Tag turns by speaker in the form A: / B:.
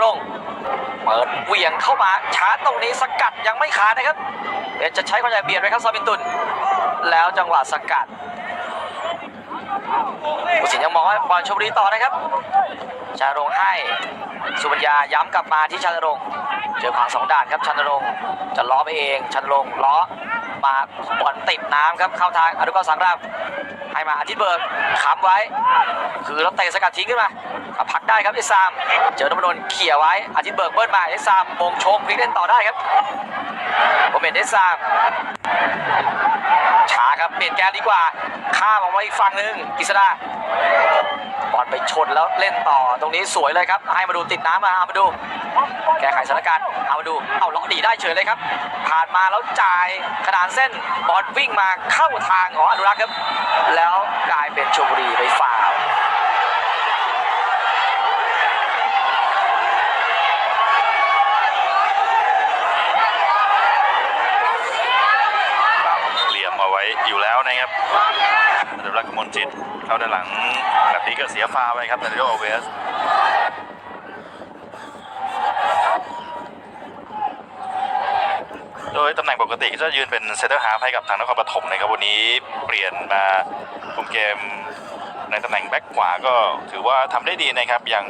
A: รงเปิดเหวี่ยงเข้ามาชาร์จตรงนี้สกัดยังไม่ขาดนะครับเดี๋ยวจะใช้ความใหญ่เบียดไว้ครับซาบินตุน แล้วจังหวะสกัด ผู้สินยังมองว่าบอลชมบุรีต่อนะครับ ชารงให้ สุบัญญาย้ำกลับมาที่ชานรงเจอขวางสองด่านครับชานรงจะล้อไปเองชานรงล้อมาบอลติดน้ำครับเข้าทางอนุกรสังรามให้มาอาทิตย์เบิร์กค้ำไว้ คือรถเตะสกัดทิ้งขึ้นมาพักได้ครับไอซามเจอนพดลเขี่ยไว้อาทิตย์เบิร์กเบิ้ลมาไอซามมงชงพลิกเล่นต่อได้ครับผมเห็นไอซาม ปลี่ยนแกนดีกว่า ข้ามออกมาอีกฝั่งหนึ่งกิษดาบอลไปชนแล้วเล่นต่อตรงนี้สวยเลยครับ ให้มาดูติดน้ำมาเอามาดู แก้ไขสถานการณ์เอามาดู เอาล็อกดีได้เฉยเลยครับ ผ่านมาแล้วจ่ายขนานเส้นบอลวิ่งมาเข้าทางของอนุรักษ์ครับ แล้วกลายเป็นชมบุรีไปฝ่าวล์
B: เหลี่ยมเอา ไว้อยู่แล้วนะครับอนุรักษ์กมลจิตเข้าด้านหลังแบบนี้ก็เสียฟาวล์ไปครับนาริโอเวสโดยตำแหน่งปกติก็จะยืนเป็นเซนเตอร์ฮาฟให้กับทางนครปฐมนะครับวันนี้เปลี่ยนมาคุมเกมในตำแหน่งแบ็คขวาก็ถือว่าทำได้ดีนะครับอย่าง